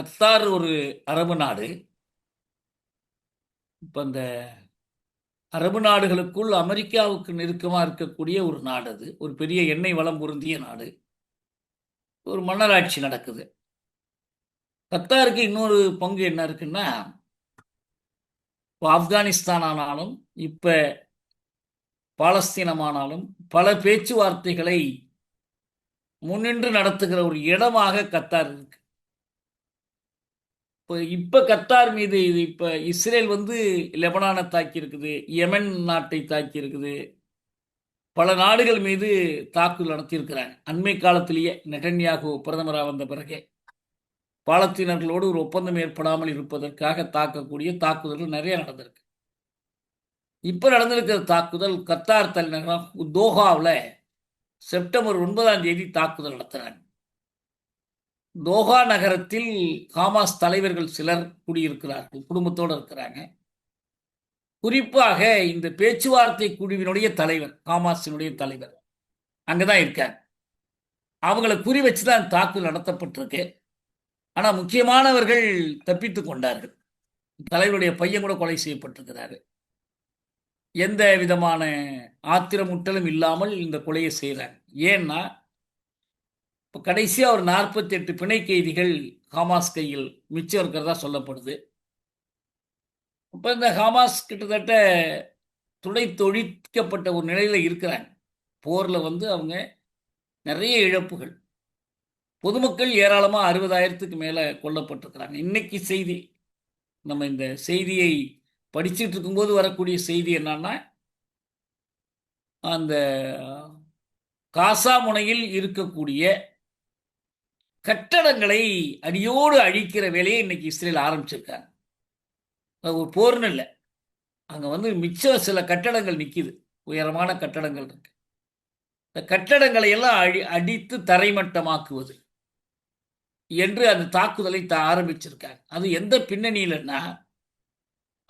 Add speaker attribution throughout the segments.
Speaker 1: Qatar ஒரு அரபு நாடு. இப்போ அந்த அரபு நாடுகளுக்குள் அமெரிக்காவுக்கு நெருக்கமாக இருக்கக்கூடிய ஒரு நாடு அது. ஒரு பெரிய எண்ணெய் வளம் பொருந்திய நாடு. ஒரு மன்னராட்சி நடக்குது. கத்தாருக்கு இன்னொரு பங்கு என்ன இருக்குன்னா இப்போ ஆப்கானிஸ்தான் ஆனாலும் இப்போ பாலஸ்தீனமானாலும் பல பேச்சுவார்த்தைகளை முன்னின்று நடத்துகிற ஒரு இடமாக கத்தார் இருக்கு. இப்போ இப்போ கத்தார் மீது இது இப்போ இஸ்ரேல் வந்து லெபனானை தாக்கி இருக்குது நாட்டை தாக்கி இருக்குது பல நாடுகள் மீது தாக்குதல் நடத்தியிருக்கிறாங்க. அண்மை காலத்திலேயே நெட்டன்யாகு பிரதமராக வந்த பிறகே பாலத்தீனர்களோடு ஒரு ஒப்பந்தம் ஏற்படாமல் இருப்பதற்காக தாக்கக்கூடிய தாக்குதல்கள் நிறைய நடந்திருக்கு. இப்போ நடந்திருக்கிற தாக்குதல் கத்தார் தலைநகரம் தோஹாவில் செப்டம்பர் ஒன்பதாம் தேதி தாக்குதல் நடத்துகிறாங்க தோஹா நகரத்தில் ஹாமாஸ் தலைவர்கள் சிலர் குடியிருக்கிறார்கள் குடும்பத்தோடு இருக்கிறாங்க. குறிப்பாக இந்த பேச்சுவார்த்தை குழுவினுடைய தலைவர் ஹாமாஸினுடைய தலைவர் அங்கே தான் இருக்காங்க அவங்கள குறி வச்சு தான் தாக்குதல் நடத்தப்பட்டிருக்கு. ஆனால் முக்கியமானவர்கள் தப்பித்து கொண்டார்கள். தலைவருடைய பையன் கூட கொலை செய்யப்பட்டிருக்கிறாரு. எந்த விதமான ஆத்திரமுட்டலும் இல்லாமல் இந்த கொலையை செய்கிறாங்க ஏன்னா இப்போ கடைசியாக ஒரு நாற்பத்தி எட்டு பிணை கைதிகள் ஹமாஸ் கையில் மிச்சம் இருக்கிறதா சொல்லப்படுது. இப்போ இந்த ஹமாஸ் கிட்டத்தட்ட துடை தொழிக்கப்பட்ட ஒரு நிலையில் இருக்கிறாங்க. போரில் வந்து அவங்க நிறைய இழப்புகள். பொதுமக்கள் ஏராளமாக அறுபதாயிரத்துக்கு மேலே கொல்லப்பட்டிருக்கிறாங்க. இன்னைக்கு செய்தி நம்ம இந்த செய்தியை படிச்சுட்டு இருக்கும்போது வரக்கூடிய செய்தி என்னன்னா அந்த காசா முனையில் இருக்கக்கூடிய கட்டடங்களை அடியோடு அழிக்கிற வேலையை இன்னைக்கு இஸ்ரேல் ஆரம்பிச்சிருக்காங்க. அது ஒரு போர்னு இல்லை. அங்கே வந்து மிச்சம் சில கட்டடங்கள் நிற்கிது உயரமான கட்டடங்கள் இருக்கு. இந்த கட்டடங்களை எல்லாம் அழி அடித்து தரைமட்டமாக்குவது என்று அந்த தாக்குதலை த ஆரம்பிச்சிருக்காங்க. அது எந்த பின்னணியிலன்னா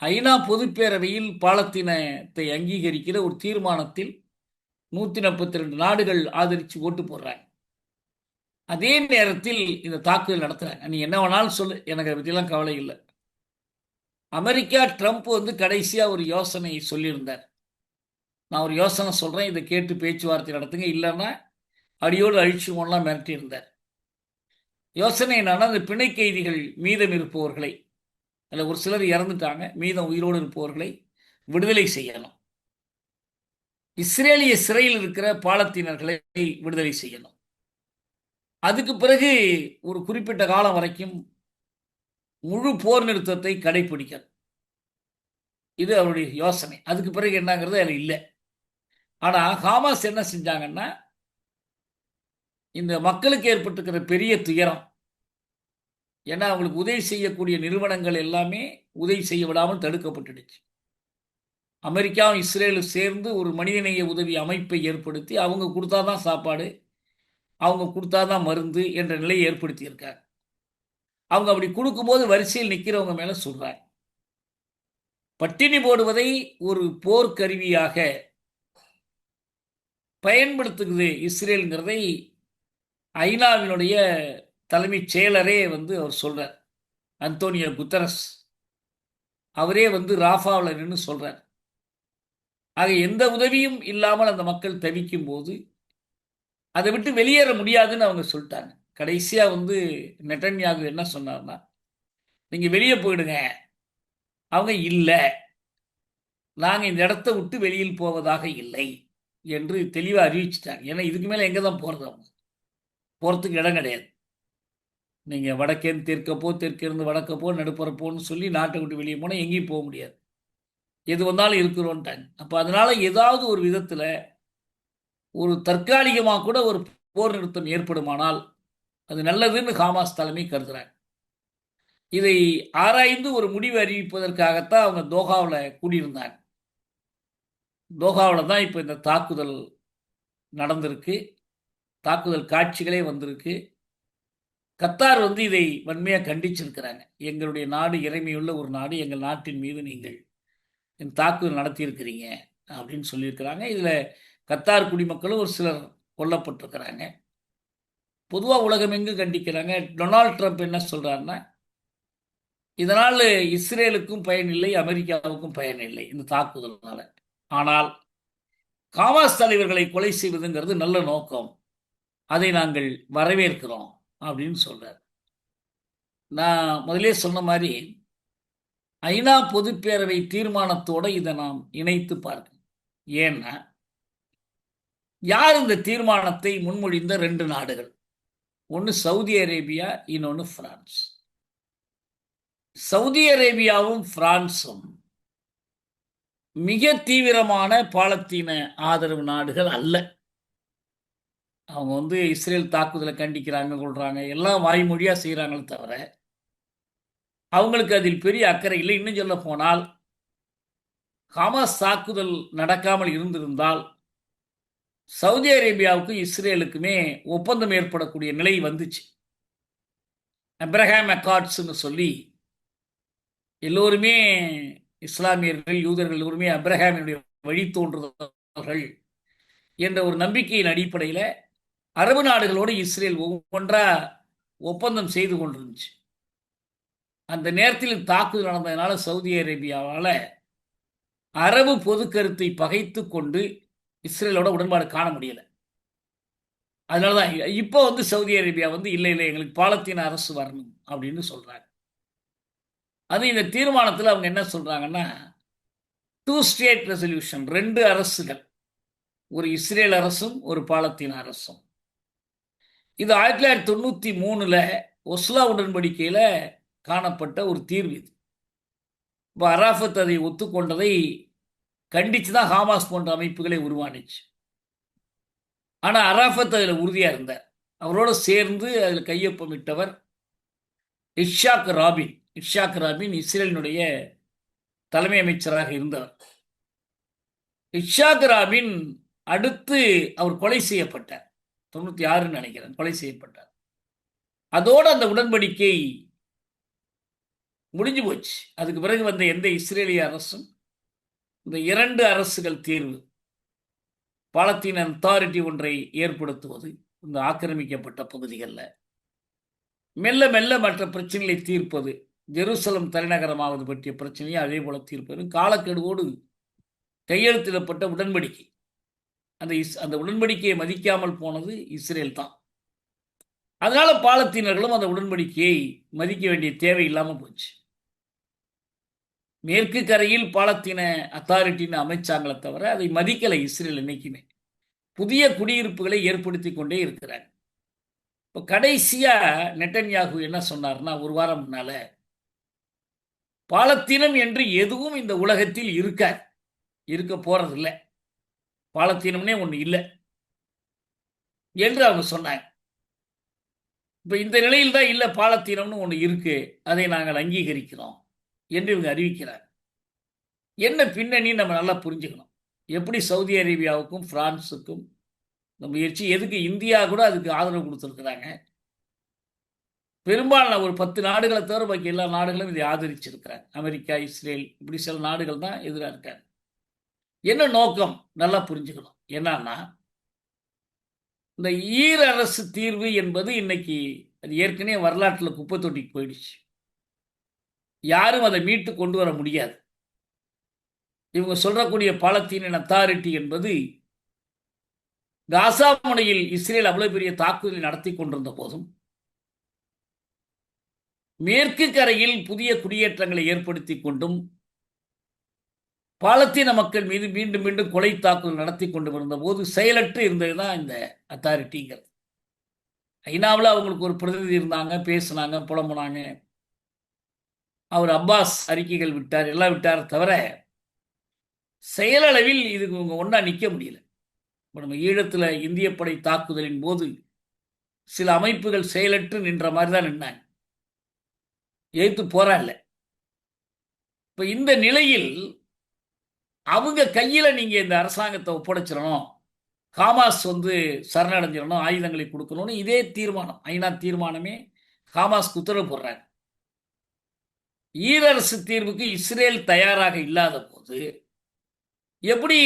Speaker 1: ஐநா பொதுப்பேரவையில் பாலத்தினத்தை அங்கீகரிக்கிற ஒரு தீர்மானத்தில் நூற்றி நாற்பத்தி ரெண்டு நாடுகள் ஆதரித்து ஓட்டு போடுறாங்க. அதே நேரத்தில் இந்த தாக்குதல் நடத்துகிறாங்க நீ என்ன வேணாலும் சொல்லு. எனக்கு அதை பற்றிலாம் கவலை இல்லை. அமெரிக்கா ட்ரம்ப் வந்து கடைசியாக ஒரு யோசனை சொல்லியிருந்தார். நான் ஒரு யோசனை சொல்கிறேன் இதை கேட்டு பேச்சுவார்த்தை நடத்துங்க. இல்லைன்னா அடியோடு அழிச்சுவோம்லாம் மிரட்டியிருந்தார் யோசனை என்னன்னா அந்த பிணை கைதிகள் மீதம் இருப்பவர்களை அதில் ஒரு சிலர் இறந்துட்டாங்க மீதம் உயிரோடு இருப்பவர்களை விடுதலை செய்யணும். இஸ்ரேலிய சிறையில் இருக்கிற பாலத்தீனர்களை விடுதலை செய்யணும். அதுக்கு பிறகு ஒரு குறிப்பிட்ட காலம் வரைக்கும் முழு போர் நிறுத்தத்தை கடைபிடிக்கணும் இது அவருடைய யோசனை. அதுக்கு பிறகு என்னங்கிறது அதில் இல்லை. ஆனால் ஹாமாஸ் என்ன செஞ்சாங்கன்னா இந்த மக்களுக்கு ஏற்பட்டிருக்கிற பெரிய துயரம் ஏன்னா அவங்களுக்கு உதவி செய்யக்கூடிய நிறுவனங்கள் எல்லாமே உதவி செய்ய விடாமல் தடுக்கப்பட்டுடுச்சு. அமெரிக்காவும் இஸ்ரேலும் சேர்ந்து ஒரு மனிதநேய உதவி அமைப்பை ஏற்படுத்தி அவங்க கொடுத்தாதான் சாப்பாடு அவங்க கொடுத்தாதான் மருந்து என்ற நிலையை ஏற்படுத்தியிருக்கார். அவங்க அப்படி கொடுக்கும்போது வரிசையில் நிற்கிறவங்க மேலே சொல்கிறார் பட்டினி போடுவதை ஒரு போர்க்கருவியாக பயன்படுத்துகிறது இஸ்ரேலுங்கிறதை ஐநாவினுடைய தலைமைச் செயலரே வந்து அவர் சொல்கிறார் அந்தோனியோ குத்தரஸ். அவரே வந்து ராஃபாவில் நின்று சொல்கிறார் ஆக எந்த உதவியும் இல்லாமல் அந்த மக்கள் தவிக்கும் போது அதை விட்டு வெளியேற முடியாதுன்னு அவங்க சொல்லிட்டாங்க. கடைசியாக வந்து நெட்டன்யாகு என்ன சொன்னார்னா நீங்கள் வெளியே போயிடுங்க. அவங்க இல்லை. நாங்கள் இந்த இடத்த விட்டு வெளியில் போவதாக இல்லை என்று தெளிவாக அறிவிச்சிட்டாங்க. ஏன்னா இதுக்கு மேலே எங்கே தான் போகிறது அவங்க? போகிறதுக்கு இடம் கிடையாது. நீங்கள் வடக்கேருந்து தெற்கப்போ தெற்கிருந்து வடக்கப்போ நடுப்புறப்போன்னு சொல்லி நாட்டை விட்டு வெளியே போனால் எங்கேயும் போக முடியாது. எது வந்தாலும் இருக்கிறோன்ட்டாங்க. அப்போ அதனால் ஏதாவது ஒரு விதத்தில் ஒரு தற்காலிகமாக கூட ஒரு போர் நிறுத்தம் ஏற்படுமானால் அது நல்லதுன்னு ஹாமாஸ் தலைமை கருதுகிறாங்க இதை ஆராய்ந்து ஒரு முடிவு அறிவிப்பதற்காகத்தான் அவங்க தோஹாவில் கூடியிருந்தாங்க. தோஹாவில் தான் இப்போ இந்த தாக்குதல் நடந்திருக்கு. தாக்குதல் காட்சிகளே வந்திருக்கு. கத்தார் வந்து இதை வன்மையாக கண்டிச்சிருக்கிறாங்க. எங்களுடைய நாடு இறைமையுள்ள ஒரு நாடு எங்கள் நாட்டின் மீது நீங்கள் என் தாக்குதல் நடத்தியிருக்கிறீங்க அப்படின்னு சொல்லியிருக்கிறாங்க. இதில் கத்தார் குடிமக்களும் ஒரு சிலர் கொல்லப்பட்டிருக்கிறாங்க. பொதுவாக உலகம் எங்கு கண்டிக்கிறாங்க? டொனால்ட் ட்ரம்ப் என்ன சொல்கிறாருன்னா இதனால் இஸ்ரேலுக்கும் பயனில்லை அமெரிக்காவுக்கும் பயனில்லை இந்த தாக்குதல்னால. ஆனால் காமாஸ் தலைவர்களை கொலை செய்வதுங்கிறது நல்ல நோக்கம். அதை நாங்கள் வரவேற்கிறோம் அப்படின்னு சொல்கிறார் நான் முதலே சொன்ன மாதிரி ஐநா பொதுப்பேரவை தீர்மானத்தோடு இதை நாம் இணைத்து பார்க்கணும். ஏன்னா யார் இந்த தீர்மானத்தை முன்மொழிந்த ரெண்டு நாடுகள்? ஒன்று சவுதி அரேபியா இன்னொன்று பிரான்ஸ். சவுதி அரேபியாவும் பிரான்ஸும் மிக தீவிரமான பாலத்தீன ஆதரவு நாடுகள் அல்ல. அவங்க வந்து இஸ்ரேல் தாக்குதலை கண்டிக்கிறாங்க கொள்றாங்க எல்லாம் வாய்மொழியாக செய்கிறாங்களே தவிர அவங்களுக்கு அதில் பெரிய அக்கறை இல்லை. இன்னும் சொல்ல போனால் ஹமாஸ் தாக்குதல் நடக்காமல் இருந்திருந்தால் சவுதி அரேபியாவுக்கும் இஸ்ரேலுக்குமே ஒப்பந்தம் ஏற்படக்கூடிய நிலை வந்துச்சு. அப்ரஹாம் அக்கார்ட்ஸ்னு சொல்லி எல்லோருமே இஸ்லாமியர்கள் யூதர்கள் எல்லோருமே அப்ரஹாமினுடைய வழித்தோன்றுதல்கள் என்ற ஒரு நம்பிக்கையின் அடிப்படையில் அரபு நாடுகளோடு இஸ்ரேல் ஒவ்வொன்றா ஒப்பந்தம் செய்து கொண்டிருந்துச்சு. அந்த நேரத்தில் தாக்குதல் நடந்ததுனால சவுதி அரேபியாவால் அரபு பொது கருத்தை பகைத்து கொண்டு இஸ்ரேலோட உடன்பாடு காண முடியலை. அதனால தான் இப்போ வந்து சவுதி அரேபியா வந்து இல்லை இல்லை எங்களுக்கு பாலத்தீன அரசு வரணும் அப்படின்னு சொல்கிறாங்க அது இந்த தீர்மானத்தில் அவங்க என்ன சொல்கிறாங்கன்னா டூ ஸ்டேட் ரெசல்யூஷன் ரெண்டு அரசுகள் ஒரு இஸ்ரேல் அரசும் ஒரு பாலத்தீன அரசும். இது ஆயிரத்தி தொள்ளாயிரத்தி தொண்ணூற்றி மூணில் ஒஸ்லா உடன்படிக்கையில் காணப்பட்ட ஒரு தீர்வு இது. இப்போ அராஃபத் அதை ஒத்துக்கொண்டதை கண்டித்து தான் ஹாமாஸ் போன்ற அமைப்புகளை உருவானிச்சு. ஆனால் அராஃபத் அதில் உறுதியாக இருந்தார். அவரோடு சேர்ந்து அதில் கையொப்பமிட்டவர் இஷாக் ராபின். இஷாக் ராபின் இஸ்ரேலினுடைய தலைமை அமைச்சராக இருந்தவர். இஷாக் ராபின் அடுத்து அவர் கொலை செய்யப்பட்டார். தொண்ணூற்றி ஆறுன்னு நினைக்கிறேன் கொலை செய்யப்பட்டார். அதோடு அந்த உடன்படிக்கை முடிஞ்சு போச்சு. அதுக்கு பிறகு வந்த எந்த இஸ்ரேலிய அரசும் இந்த இரண்டு அரசுகள் தீர்வு. பாலத்தீன் அத்தாரிட்டி ஒன்றை ஏற்படுத்துவது இந்த ஆக்கிரமிக்கப்பட்ட பகுதிகளில். மெல்ல மெல்ல மற்ற பிரச்சனைகளை தீர்ப்பது ஜெருசலம் தலைநகரமாவது பற்றிய பிரச்சனையை அதே போல தீர்ப்பது காலக்கெடுவோடு கையெழுத்திடப்பட்ட உடன்படிக்கை. அந்த இஸ் அந்த உடன்படிக்கையை மதிக்காமல் போனது இஸ்ரேல் தான். அதனால பாலத்தீனர்களும் அந்த உடன்படிக்கையை மதிக்க வேண்டிய தேவை இல்லாமல் போச்சு. மேற்கு கரையில் பாலத்தீன அத்தாரிட்டின்னு அமைச்சாங்களே தவிர அதை மதிக்கலை இஸ்ரேல் இன்னைக்குமே புதிய குடியிருப்புகளை ஏற்படுத்தி கொண்டே இருக்கிறாங்க இப்போ கடைசியாக நெட்டன்யாகு என்ன சொன்னார்னா ஒரு வாரம் முன்னால பாலத்தீனம் என்று எதுவும் இந்த உலகத்தில் இருக்க இருக்க போறதில்லை. பாலத்தீனம்னே ஒன்று இல்லை என்று அவங்க சொன்னாங்க. இப்போ இந்த நிலையில் தான் இல்லை பாலத்தீனம்னு ஒன்று இருக்கு. அதை நாங்கள் அங்கீகரிக்கிறோம். என்று இவங்க அறிவிக்கிறார். என்ன பின்னணி நம்ம நல்லா புரிஞ்சுக்கணும். எப்படி சவுதி அரேபியாவுக்கும் பிரான்ஸுக்கும் இந்த முயற்சி எதுக்கு இந்தியா கூட அதுக்கு ஆதரவு கொடுத்துருக்குறாங்க? பெரும்பாலான ஒரு பத்து நாடுகளை தவிர பாக்கி எல்லா நாடுகளும் இதை ஆதரிச்சிருக்கிறாங்க அமெரிக்கா இஸ்ரேல் இப்படி சில நாடுகள் தான் எதிராக இருக்காங்க. என்ன நோக்கம்? நல்லா புரிஞ்சுக்கணும். என்னன்னா இந்த ஈர அரசு தீர்வு என்பது இன்னைக்கு அது ஏற்கனவே வரலாற்றில் குப்பை தொட்டிக்கு போயிடுச்சு. யாரும் அதை மீட்டு கொண்டு வர முடியாது. இவங்க சொல்றக்கூடிய பாலத்தீனின் அத்தாரிட்டி என்பது காசா முனையில் இஸ்ரேல் அவ்வளவு பெரிய தாக்குதலை நடத்தி கொண்டிருந்த போதும் மேற்கு கரையில் புதிய குடியேற்றங்களை ஏற்படுத்தி கொண்டும் பாலத்தீன மக்கள் மீது மீண்டும் மீண்டும் கொலை தாக்குதல் நடத்தி கொண்டு இருந்த போது செயலற்று இருந்தது தான் இந்த அத்தாரிட்டிங்கிறது ஐநாவில் அவங்களுக்கு ஒரு பிரதிநிதி இருந்தாங்க பேசினாங்க புலம்புனாங்க. அவர் அப்பாஸ் அறிக்கைகள் விட்டார் எல்லாம் விட்டார் தவிர செயலளவில் இதுக்கு இவங்க ஒன்றா நிற்க முடியல. இப்போ நம்ம ஈழத்தில் இந்திய படை தாக்குதலின் போது சில அமைப்புகள் செயலற்று நின்ற மாதிரி தான் நின்னாங்க. எதிர்த்து போராடல. இப்போ இந்த நிலையில் அவங்க கையில் நீங்கள் இந்த அரசாங்கத்தை ஒப்படைச்சிடணும் காமாஸ் வந்து சரணடைஞ்சிடணும் ஆயுதங்களை கொடுக்கணும்னு இதே தீர்மானம் ஐநா தீர்மானமே காமாஸ்க்கு உத்தரவு போடுறாங்க. ஈரரசு தீர்வுக்கு இஸ்ரேல் தயாராக இல்லாத போது எப்படி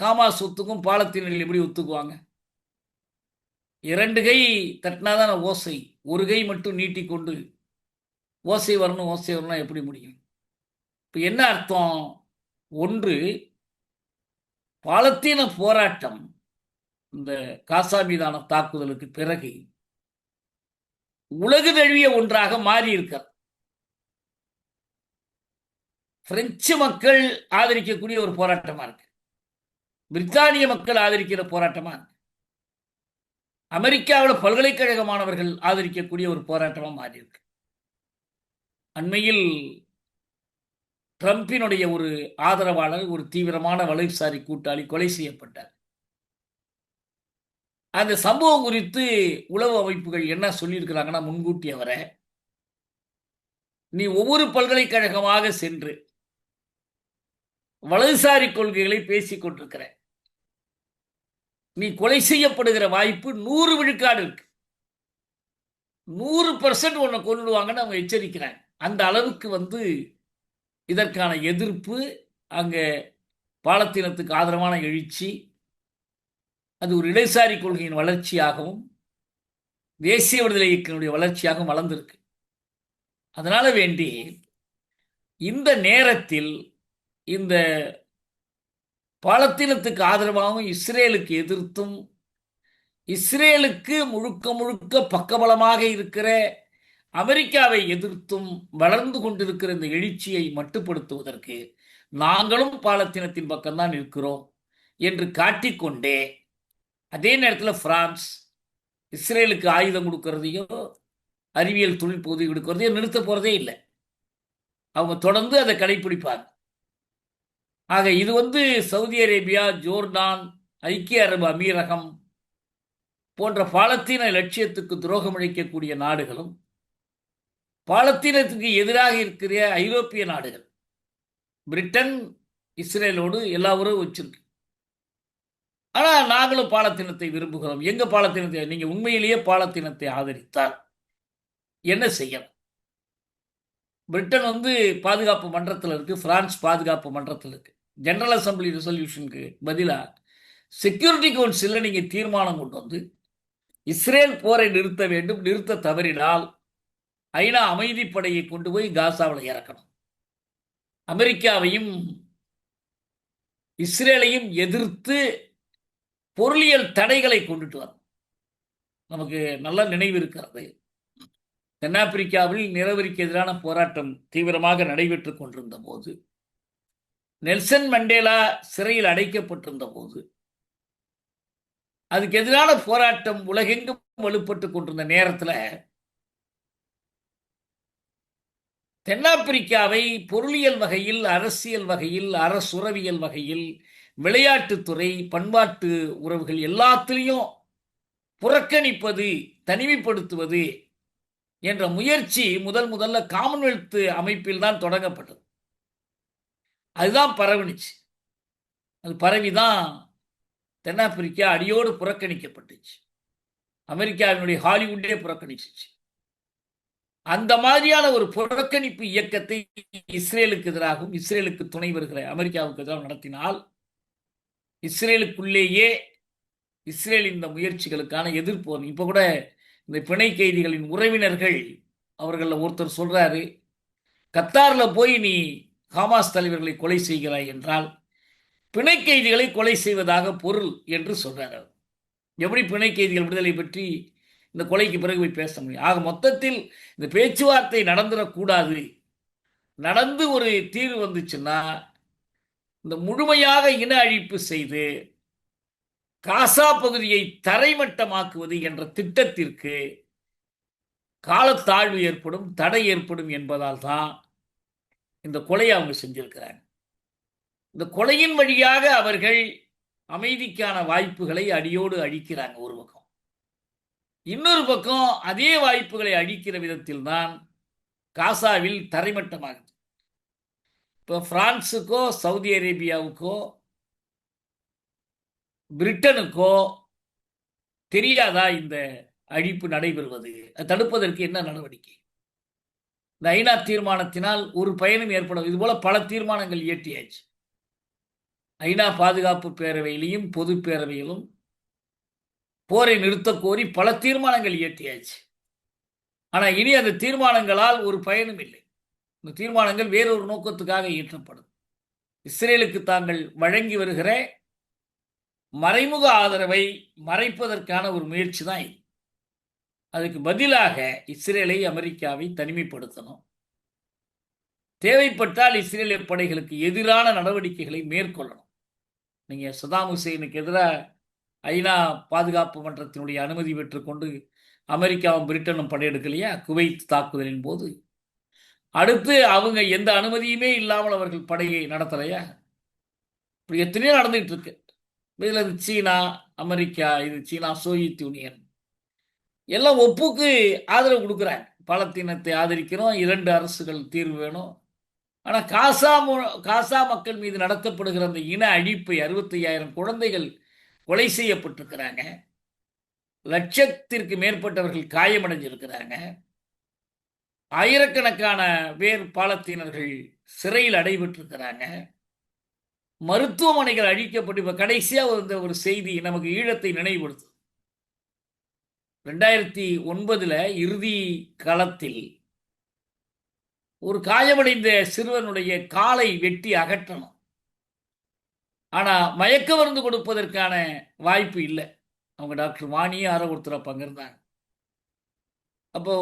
Speaker 1: ஹாமாஸ் ஒத்துக்கும் பாலத்தீனர்கள் எப்படி ஒத்துக்குவாங்க? இரண்டு கை தட்டினாதான ஓசை ஒரு கை மட்டும் நீட்டிக்கொண்டு ஓசை வரணும் ஓசை வரணும் எப்படி முடியும்? இப்போ என்ன அர்த்தம்? ஒன்று பாலத்தீன போராட்டம் இந்த காசா மீதான தாக்குதலுக்கு பிறகு உலகு தழுவிய ஒன்றாக மாறி இருக்கிறது பிரெஞ்சு மக்கள் ஆதரிக்கக்கூடிய ஒரு போராட்டமா இருக்கு. பிரித்தானிய மக்கள் ஆதரிக்கிற போராட்டமா இருக்கு. அமெரிக்காவில் பல்கலைக்கழக மாணவர்கள் ஆதரிக்கக்கூடிய ஒரு போராட்டமா மாறி இருக்கு. அண்மையில் ட்ரம்பினுடைய ஒரு ஆதரவாளர் ஒரு தீவிரமான வலதுசாரி கூட்டாளி கொலை செய்யப்பட்டார். அந்த சம்பவம் குறித்து உளவு அமைப்புகள் என்ன சொல்லியிருக்கிறாங்கன்னா முன்கூட்டி அவரை நீ ஒவ்வொரு பல்கலைக்கழகமாக சென்று வலதுசாரி கொள்கைகளை பேசிக் கொண்டிருக்கிற. நீ கொலை செய்யப்படுகிற வாய்ப்பு நூறு விழுக்காடு இருக்கு. நூறு பர்சன்ட் உன்னை கொண்டுடுவாங்கன்னு அவங்க எச்சரிக்கிறாங்க. அந்த அளவுக்கு வந்து இதற்கான எதிர்ப்பு அங்கே பாலத்தீனத்துக்கு ஆதரவான எழுச்சி அது ஒரு இடதுசாரி கொள்கையின் வளர்ச்சியாகவும் தேசிய விடுதலை இயக்கத்தினுடைய வளர்ச்சியாகவும் வளர்ந்திருக்கு. அதனால வேண்டி இந்த நேரத்தில் இந்த பாலத்தீனத்துக்கு ஆதரவாகவும் இஸ்ரேலுக்கு எதிர்த்தும் இஸ்ரேலுக்கு முழுக்க முழுக்க பக்கபலமாக இருக்கிற அமெரிக்காவை எதிர்த்தும் வளர்ந்து கொண்டிருக்கிற இந்த எழுச்சியை மட்டுப்படுத்துவதற்கு நாங்களும் பாலத்தீனத்தின் பக்கம்தான் இருக்கிறோம் என்று காட்டிக்கொண்டே அதே நேரத்தில் பிரான்ஸ் இஸ்ரேலுக்கு ஆயுதம் கொடுக்கறதையோ அறிவியல் தொழில் பகுதி கொடுக்கறதையோ நிறுத்த போகிறதே இல்லை. அவங்க தொடர்ந்து அதை கடைபிடிப்பாங்க ஆக இது வந்து சவுதி அரேபியா ஜோர்டான் ஐக்கிய அரபு அமீரகம் போன்ற பாலத்தீன லட்சியத்துக்கு துரோகம் அளிக்கக்கூடிய நாடுகளும் பாலத்தீனத்துக்கு எதிராக இருக்கிற ஐரோப்பிய நாடுகள் பிரிட்டன் இஸ்ரேலோடு எல்லா உறவும் வச்சிருக்கு ஆனால் நாங்களும் பாலத்தீனத்தை விரும்புகிறோம். எங்க பாலத்தீனத்தை நீங்கள் உண்மையிலேயே பாலத்தீனத்தை ஆதரித்தால் என்ன செய்யணும் பிரிட்டன் வந்து பாதுகாப்பு மன்றத்தில் இருக்கு பிரான்ஸ் பாதுகாப்பு மன்றத்தில் இருக்கு. ஜெனரல் அசம்பிளி ரெசல்யூஷனுக்கு பதிலாக செக்யூரிட்டி கவுன்சிலில் நீங்கள் தீர்மானம் கொண்டு வந்து இஸ்ரேல் போரை நிறுத்த வேண்டும் நிறுத்த தவறினால் ஐநா அமைதிப்படையை கொண்டு போய் காசாவில் இறக்கணும். அமெரிக்காவையும் இஸ்ரேலையும் எதிர்த்து பொருளியல் தடைகளை கொண்டுட்டு வரும். நமக்கு நல்ல நினைவு இருக்கிறது. தென்னாப்பிரிக்காவில் நிலவரிக்கு எதிரான போராட்டம் தீவிரமாக நடைபெற்று கொண்டிருந்த போது நெல்சன் மண்டேலா சிறையில் அடைக்கப்பட்டிருந்த போது அதுக்கு எதிரான போராட்டம் உலகெங்கும் வலுப்பட்டு கொண்டிருந்த நேரத்தில் தென்னாப்பிரிக்காவை பொருளியல் வகையில் அரசியல் வகையில் அரசுறவியல் வகையில் விளையாட்டுத்துறை பண்பாட்டு உறவுகள் எல்லாத்திலையும் புறக்கணிப்பது தனிமைப்படுத்துவது என்ற முயற்சி முதல் முதல்ல காமன்வெல்த் அமைப்பில் தான் தொடங்கப்பட்டது. அதுதான் பரவணிச்சு. அது பரவிதான் தென்னாப்பிரிக்கா அடியோடு புறக்கணிக்கப்பட்டுச்சு. அமெரிக்காவினுடைய ஹாலிவுட்டே புறக்கணிச்சிச்சு. அந்த மாதிரியான ஒரு புறக்கணிப்பு இயக்கத்தை இஸ்ரேலுக்கு எதிராகவும் இஸ்ரேலுக்கு துணை வருகிற அமெரிக்காவுக்கு எதிராக நடத்தினால் இஸ்ரேலுக்குள்ளேயே இஸ்ரேல் இந்த முயற்சிகளுக்கான எதிர்ப்பு வரும். இப்போ கூட இந்த பிணை கைதிகளின் உறவினர்கள் அவர்களில் ஒருத்தர் சொல்கிறாரு கத்தாரில் போய் நீ ஹமாஸ் தலைவர்களை கொலை செய்கிறாய் என்றால் பிணை கைதிகளை கொலை செய்வதாக பொருள் என்று சொல்றார் அவர். எப்படி பிணை கைதிகள் விடுதலை பற்றி இந்த கொலைக்கு பிறகு போய் பேச முடியும்? ஆக மொத்தத்தில் இந்த பேச்சுவார்த்தை நடந்துடக்கூடாது நடந்து ஒரு தீர்வு வந்துச்சுன்னா இந்த முழுமையாக இன அழிப்பு செய்து காசா பகுதியை தரைமட்டமாக்குவது என்ற திட்டத்திற்கு காலத்தாழ்வு ஏற்படும் தடை ஏற்படும் என்பதால் தான் இந்த கொலையை அவங்க செஞ்சிருக்கிறாங்க. இந்த கொலையின் வழியாக அவர்கள் அமைதிக்கான வாய்ப்புகளை அடியோடு அழிக்கிறாங்க ஒரு பக்கம். இன்னொரு பக்கம் அதே வாய்ப்புகளை அழிக்கிற விதத்தில் தான் காசாவில் தரைமட்டமாகுது. இப்போ பிரான்ஸுக்கோ சவுதி அரேபியாவுக்கோ பிரிட்டனுக்கோ தெரியாதா இந்த அழிப்பு நடைபெறுவது? தடுப்பதற்கு என்ன நடவடிக்கை? இந்த ஐநா தீர்மானத்தினால் ஒரு பயனும் ஏற்படும். இது போல பல தீர்மானங்கள் இயற்றியாச்சு. ஐநா பாதுகாப்பு பேரவையிலையும் பொது பேரவையிலும் போரை நிறுத்த கோரி பல தீர்மானங்கள் இயற்றியாச்சு. ஆனால் இனி அந்த தீர்மானங்களால் ஒரு பயனும் இல்லை. இந்த தீர்மானங்கள் வேறொரு நோக்கத்துக்காக இயற்றப்படும். இஸ்ரேலுக்கு தாங்கள் வழங்கி வருகிற மறைமுக ஆதரவை மறைப்பதற்கான ஒரு முயற்சி தான் இது. அதுக்கு பதிலாக இஸ்ரேலை அமெரிக்காவை தனிமைப்படுத்தணும். தேவைப்பட்டால் இஸ்ரேலிய படைகளுக்கு எதிரான நடவடிக்கைகளை மேற்கொள்ளணும். நீங்கள் சதாம் ஹுசைனுக்கு எதிராக ஐநா பாதுகாப்பு மன்றத்தினுடைய அனுமதி பெற்றுக்கொண்டு அமெரிக்காவும் பிரிட்டனும் படையெடுக்கலையா? குவைத் தாக்குதலின் போது. அடுத்து அவங்க எந்த அனுமதியுமே இல்லாமல் அவர்கள் படையை நடத்தலையா? இப்படி எத்தனையோ நடந்துகிட்டு இருக்கு. இதில் சீனா அமெரிக்கா இது சீனா சோவியத் யூனியன். எல்லாம் ஒப்புக்கு ஆதரவு கொடுக்குறாங்க. பலத்தீனத்தை ஆதரிக்கிறோம் இரண்டு அரசுகள் தீர்வு வேணும். ஆனால் காசா காசா மக்கள் மீது நடத்தப்படுகிற அந்த இன அழிப்பை அறுபத்தையாயிரம் குழந்தைகள் கொலை செய்யப்பட்டிருக்கிறாங்க. லட்சத்திற்கு மேற்பட்டவர்கள் காயமடைஞ்சிருக்கிறாங்க. ஆயிரக்கணக்கான வேர் பாலத்தீனர்கள் சிறையில் அடைபட்டிருக்கிறாங்க மருத்துவமனைகள் அழிக்கப்பட்டு இப்போ கடைசியாக வந்த ஒரு செய்தி நமக்கு ஈழத்தை நினைவுபடுத்து ரெண்டாயிரத்தி ஒன்பதுல இறுதி களத்தில் ஒரு காயமடைந்த சிறுவனுடைய காலை வெட்டி அகற்றணும். ஆனா மயக்க மருந்து கொடுப்பதற்கான வாய்ப்பு இல்லை. அவங்க டாக்டர் வாணியே யாரோ ஒருத்தர் பங்கிருந்தாங்க அப்போ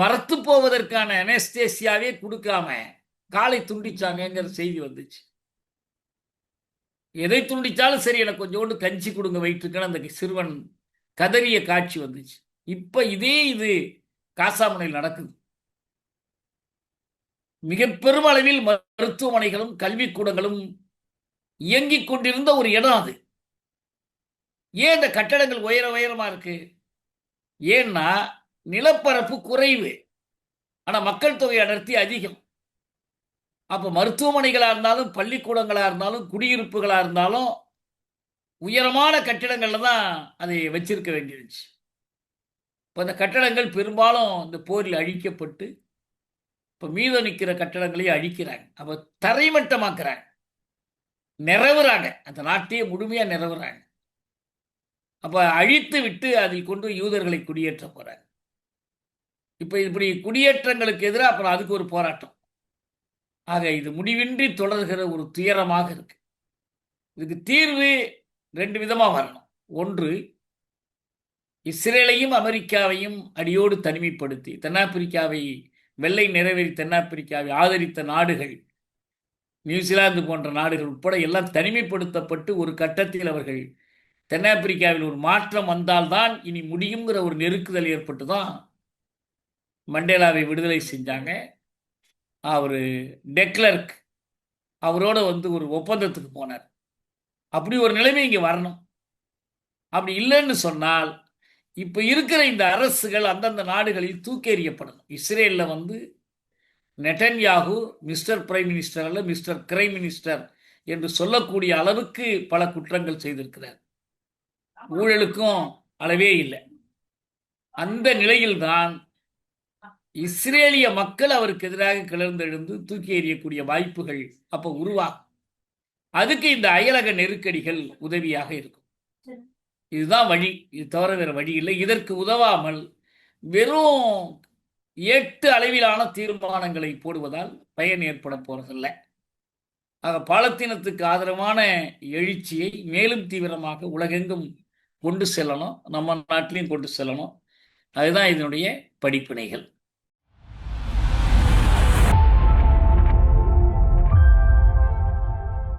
Speaker 1: மரத்து போவதற்கான அனஸ்தேசியாவே கொடுக்காம காலை துண்டிச்சாங்கங்கிற செய்தி வந்துச்சு. எதை துண்டிச்சாலும் சரி எனக்கு கொஞ்சோண்டு கஞ்சி கொடுங்க வயிற்றுக்குன்னு அந்த சிறுவன் கதறிய காட்சி வந்துச்சு. இப்ப இதே இது காசாமனையில் நடக்குது. மிக பெரும் அளவில் மருத்துவமனைகளும் கல்விக்கூடங்களும் இயங்கிக் கொண்டிருந்த ஒரு இடம் அது. ஏன் இந்த கட்டடங்கள் உயர உயரமா இருக்கு? ஏன்னா நிலப்பரப்பு குறைவு. ஆனா மக்கள் தொகை அடர்த்தி அதிகம். அப்ப மருத்துவமனைகளா இருந்தாலும் பள்ளிக்கூடங்களா இருந்தாலும் குடியிருப்புகளா இருந்தாலும் உயரமான கட்டிடங்களில் தான் அதை வச்சிருக்க வேண்டியிருந்துச்சு. இப்போ அந்த கட்டடங்கள் பெரும்பாலும் இந்த போரில் அழிக்கப்பட்டு இப்போ மீதம் நிற்கிற கட்டடங்களையும் அழிக்கிறாங்க. அப்போ தரைமட்டமாக்குறாங்க. நிறவுறாங்க அந்த நாட்டையே முழுமையாக நிறவுறாங்க அப்போ அழித்து விட்டு அதில் கொண்டு யூதர்களை குடியேற்ற போகிறாங்க இப்போ இப்படி குடியேற்றங்களுக்கு எதிராக அப்புறம் அதுக்கு ஒரு போராட்டம். ஆக இது முடிவின்றி தொடர்கிற ஒரு துயரமாக இருக்கு. இதுக்கு தீர்வு ரெண்டு விதமாக வரணும். ஒன்று இஸ்ரேலையும் அமெரிக்காவையும் அடியோடு தனிமைப்படுத்தி தென்னாப்பிரிக்காவை வெள்ளை நிறைவேறி தென்னாப்பிரிக்காவை ஆதரித்த நாடுகள் நியூசிலாந்து போன்ற நாடுகள் உட்பட எல்லாம் தனிமைப்படுத்தப்பட்டு ஒரு கட்டத்தில் அவர்கள் தென்னாப்பிரிக்காவில் ஒரு மாற்றம் வந்தால்தான் இனி முடியுங்கிற ஒரு நெருக்குதல் ஏற்பட்டு தான் மண்டேலாவை விடுதலை செஞ்சாங்க. அவர் டெக்லர்க் அவரோட வந்து ஒரு ஒப்பந்தத்துக்கு போனார். அப்படி ஒரு நிலைமை இங்கே வரணும். அப்படி இல்லைன்னு சொன்னால் இப்போ இருக்கிற இந்த அரசுகள் அந்தந்த நாடுகளில் தூக்கேறியப்படணும். இஸ்ரேலில் வந்து நெட்டன்யாகு மிஸ்டர் பிரைம் மினிஸ்டர் அல்ல மிஸ்டர் கிரைம் மினிஸ்டர் என்று சொல்லக்கூடிய அளவுக்கு பல குற்றங்கள் செய்திருக்கிறார். ஊழலுக்கும் அளவே இல்லை. அந்த நிலையில்தான் இஸ்ரேலிய மக்கள் அவருக்கு எதிராக கிளர்ந்தெழுந்து தூக்கி எறியக்கூடிய வாய்ப்புகள் அப்போ உருவாகும். அதுக்கு இந்த அயலக நெருக்கடிகள் உதவியாக இருக்கும். இதுதான் வழி. இது தவிர வேறு வழி இல்லை. இதற்கு உதவாமல் வெறும் எட்டு அளவிலான தீர்மானங்களை போடுவதால் பயன் ஏற்பட போறதில்லை. ஆக பாலத்தீனத்துக்கு ஆதரவான எழுச்சியை மேலும் தீவிரமாக உலகெங்கும் கொண்டு செல்லணும். நம்ம நாட்டிலையும் கொண்டு செல்லணும். அதுதான் இதனுடைய படிப்பினைகள்.